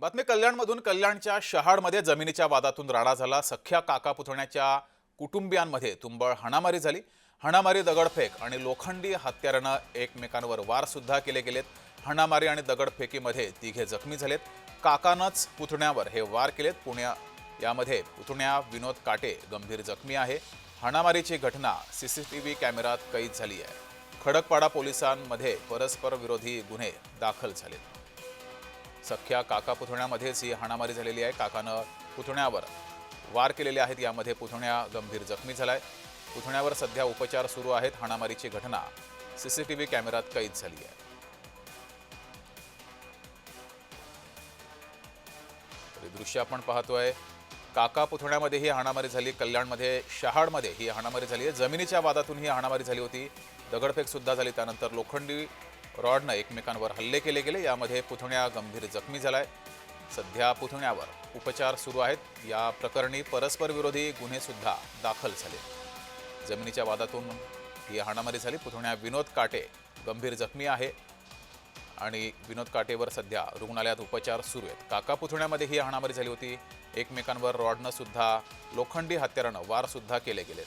बातमी कल्याणमधून कल्याणच्या शहाडमध्ये जमिनीच्या वादातून राडा झाला. सख्या काका पुतण्याच्या कुटुंबियांमध्ये तुंबळ हाणामारी झाली. हाणामारी दगडफेक आणि लोखंडी हत्यारानं एकमेकांवर वारसुद्धा केले गेलेत. हाणामारी आणि दगडफेकीमध्ये तिघे जखमी झालेत. काकानंच पुतण्यावर हे वार केलेत. पुण्या यामध्ये पुतण्या विनोद काटे गंभीर जखमी आहे. हाणामारीची घटना सी सी टी व्ही कॅमेरात कैद झाली आहे. खडकपाडा पोलिसांमध्ये परस्पर विरोधी गुन्हे दाखल झालेत. सख्या काका पुतण्यामध्येच ही हाणामारी झालेली आहे. काकानं पुतण्यावर वार केलेले आहेत. यामध्ये पुतण्या गंभीर जखमी झालाय. पुतण्यावर सध्या उपचार सुरू आहेत. हाणामारीची घटना सीसीटीव्ही कॅमेऱ्यात कैद झाली आहे. दृश्य आपण पाहतोय. काका पुतण्यामध्ये ही हाणामारी झाली. कल्याणमध्ये शहाडमध्ये ही हाणामारी झाली आहे. जमिनीच्या वादातून ही हाणामारी झाली होती. दगडफेक सुद्धा झाली. त्यानंतर लोखंडी रॉडनं एकमेकांवर हल्ले केले गेले. यामध्ये पुतण्या गंभीर जखमी झालाय. सध्या पुतण्यावर उपचार सुरू आहेत. या प्रकरणी परस्पर विरोधी गुन्हे सुद्धा दाखल झाले. जमिनीच्या वादातून ही हाणामारी झाली. पुतण्या विनोद काटे गंभीर जखमी आहे. आणि विनोद काटेवर सध्या रुग्णालयात उपचार सुरू आहेत. काका पुतण्यामध्ये ही हाणामारी झाली होती. एकमेकांवर रॉडनं सुद्धा लोखंडी हत्यारानं वार सुद्धा केले गेलेत.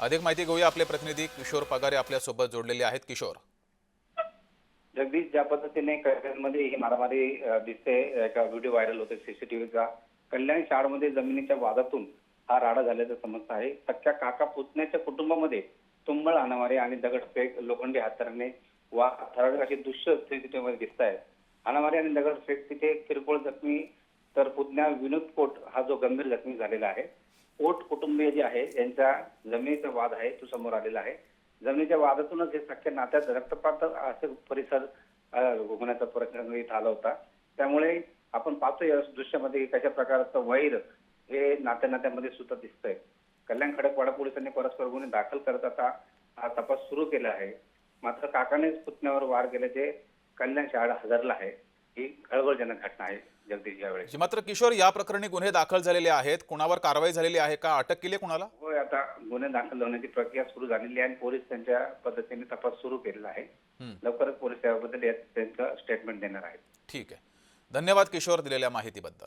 अधिक माहिती घेऊया आपले प्रतिनिधी किशोर पगारे आपल्यासोबत जोडलेले आहेत. किशोर. जगदीश ज्या पद्धतीने कल्याणमध्ये ही मारामारी दिसते एका व्हिडिओ व्हायरल होते सीसीटीव्हीचा कल्याण शाळमध्ये जमिनीच्या वादातून हा राडा झाल्याचं समजतं आहे. सख्या काका पुतण्याच्या कुटुंबामध्ये तुंबळ हाणामारी आणि दगडफेक लोखंडी हत्याराने वा थरारक अशी दृश्य सीसीटीव्हीमध्ये दिसत आहे हाणामारी आणि दगडफेक तिथे किरकोळ जखमी तर पुतण्या विनोद कोट हा जो गंभीर जखमी झालेला आहे. कोट कुटुंबीय जे आहे यांच्या जमिनीचा वाद आहे तो समोर आलेला आहे. जमिनीच्या वादातूनच हे सख्य नात्यात रक्तपात असे परिसर घुमण्याचा होण्याचा प्रसंग इथं आला होता. त्यामुळे आपण पाहतोय या दृश्यामध्ये कशा प्रकारचं वैर हे नात्या नात्यामध्ये सुद्धा दिसतंय. कल्याण खडकवाडा पोलिसांनी परस्पर गुन्हे दाखल करत आता हा तपास सुरू केला आहे. मात्र काकानेच पुतण्यावर वार केल्याचे कल्याण शाळा हजरला आहे. ही खळबळजनक घटना आहे जगदीश यावेळी जी मात्र किशोर या प्रकरणी गुन्हे दाखल झालेले आहेत. कुणावर कारवाई झालेली आहे का? अटक केली कुणाला? होय आता गुन्हे दाखल होण्याची प्रक्रिया सुरू झालेली आहे आणि पोलीस त्यांच्या पद्धतीने तपास सुरू केलेला आहे. लवकरच पोलीस याबद्दल या- त्यांचं स्टेटमेंट देणार आहेत. ठीक आहे. धन्यवाद किशोर दिलेल्या माहितीबद्दल.